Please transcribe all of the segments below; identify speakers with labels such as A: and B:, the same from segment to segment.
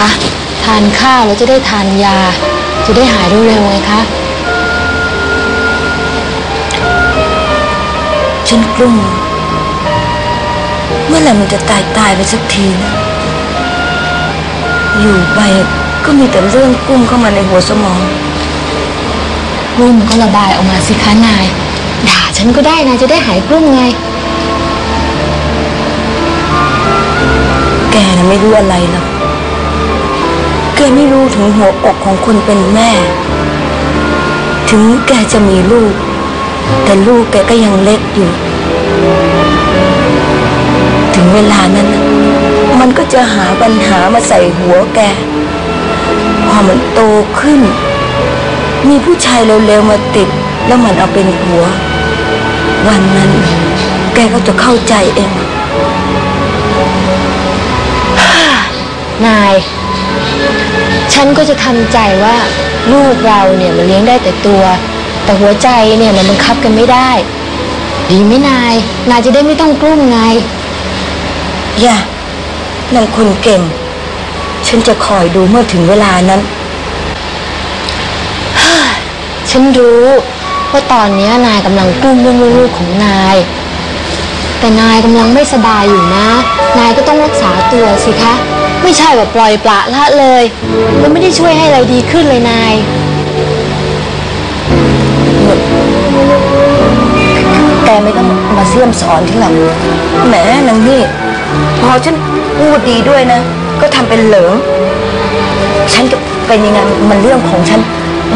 A: อะทานข้าวแล้วจะได้ทานยา จะได้หายเร็วๆไงคะ
B: ฉันกลุ้มเมื่อไหร่มันจะตายตายไปสักทีนะ อยู่ไปก็มีแต่เรื่องกุ้มเข้ามาในหัวสมอง
A: กลุ้มก็ระบายออกมาสิคะนาย ด่าฉันก็ได้นายจะได้หายกลุ้มไง
B: แกน่ะไม่รู้อะไรหรอก แกไม่รู้ถึงหัวอกของคนเป็นแม่ ถึงแกจะมีลูก แต่ลูกแกก็ยังเล็กอยู่ ถึงเวลานั้น มันก็จะหาปัญหามาใส่หัวแก พอมันโตขึ้น มีผู้ชายเร็วๆมาติด แล้วมันเอาเป็นหัว วันนั้น แกก็จะเข้าใจเอง
A: นาย ฉันก็จะทำใจว่าลูกเราเนี่ยมันเลี้ยงได้แต่ตัว แต่หัวใจเนี่ยมันบังคับกันไม่ได้ ดีไหมนาย นายจะได้ไม่ต้องกลุ้มไง
B: อย่านางคนเก่ง ฉันจะคอยดูเมื่อถึงเวลานั้น
A: ฉันรู้ว่าตอนเนี้ยนายกำลังกลุ้มเรื่องลูกๆของนาย แต่นายกำลังไม่สบายอยู่นะ นายก็ต้องรักษาตัวสิคะ ไม่ใช่แบบปล่อยปละละเลยมันไม่ได้ช่วยให้อะไรดีขึ้นเลยนาย
B: แกไม่ต้องมาเสี่ยมสอนที่หลังแหมนางนี่พอฉันพูดดีด้วยนะ ก็ทำเป็นเหลิงฉันจะเป็นยังไงมันเรื่องของฉัน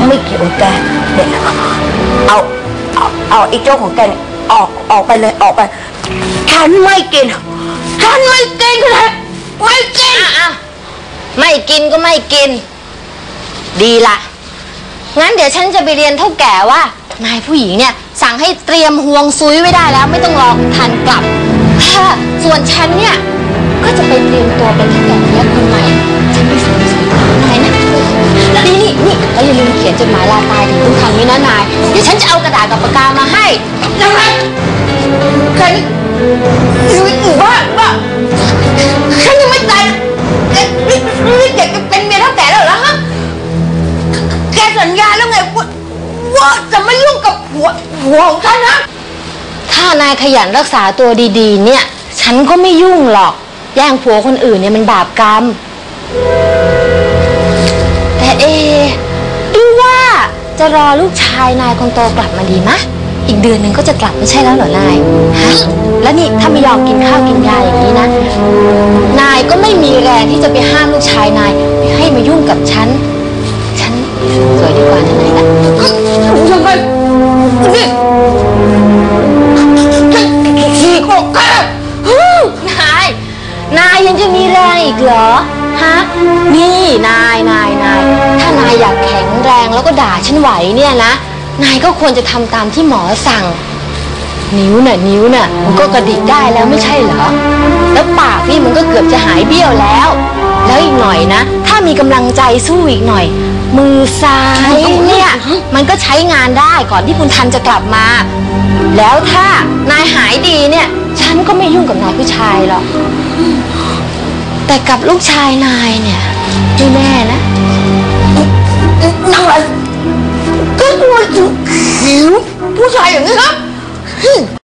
B: ไม่เกี่ยวกับแกเนี่ยเอาเอาเอาไอ้โจ้ของแกเนี่ยออกออกไปเลยออกไปฉันไม่กิน ไม่กินก็
A: ไม่กิน ดีละงั้นเดี๋ยวฉันจะไปเรียนเท่าแก่ว่า นายผู้หญิงเนี่ย สั่งให้เตรียมห่วงซุยไว้ได้แล้ว ไม่ต้องรอทันกลับค่ะส่วนฉันเนี่ย ก็จะไปเตรียมตัวเป็นเท่าแก่เลี้ยงคนใหม่ฉันไม่สนใจนายนะนี่นี่นี่แล้วอย่าลืมเขียนจดหมายลาตายถึงคุณคำนี้นะนายเดี๋ยวฉันจะเอากระดาษกับปากกามาให้
B: ยังไงแกนี่อีบ้า สัญญาแล้วไงว่าว่าจะไม่ยุ่งกับผัวผัวของฉันนะ
A: ถ้านายขยันรักษาตัวดีๆ เนี่ย ฉันก็ไม่ยุ่งหรอก แย่งผัวคนอื่นเนี่ยมันบาปกรรม แต่เอดูว่าจะรอลูกชายนายคนโตกลับมาดีมะ อีกเดือนหนึ่งก็จะกลับไม่ใช่แล้วเหรอนายฮะแล้วนี่ถ้าไม่ยอมกินข้าวกินยาอย่างนี้นะ นายก็ไม่มีแรงที่จะไปห้ามลูกชายนายไม่ให้มายุ่งกับฉัน
B: กแก
A: นาย นายยังจะมีแรงอีกเหรอ ฮะ นี่นายนายนาย ถ้านายอยากแข็งแรงแล้วก็ด่าฉันไหวเนี่ยนะ นายก็ควรจะทำตามที่หมอสั่ง นิ้วน่ะนิ้วน่ะ มันก็กระดิกได้แล้วไม่ใช่เหรอ แล้วปากนี่มันก็เกือบจะหายเบี้ยวแล้ว แล้วอีกหน่อยนะ ถ้ามีกำลังใจสู้อีกหน่อย มือซ้ายเนี่ย มันก็ใช้งานได้ก่อนที่คุณทันจะกลับมา แล้วถ้านายหายดีเนี่ยฉัน ก็ไม่ยุ่งกับนายผู้ชายหรอก แต่กับลูกชายนายเนี่ยไม่แน่นะ
B: นั่งเลยก็ตัวถึงหิวผู้ชายอย่างนี้นะ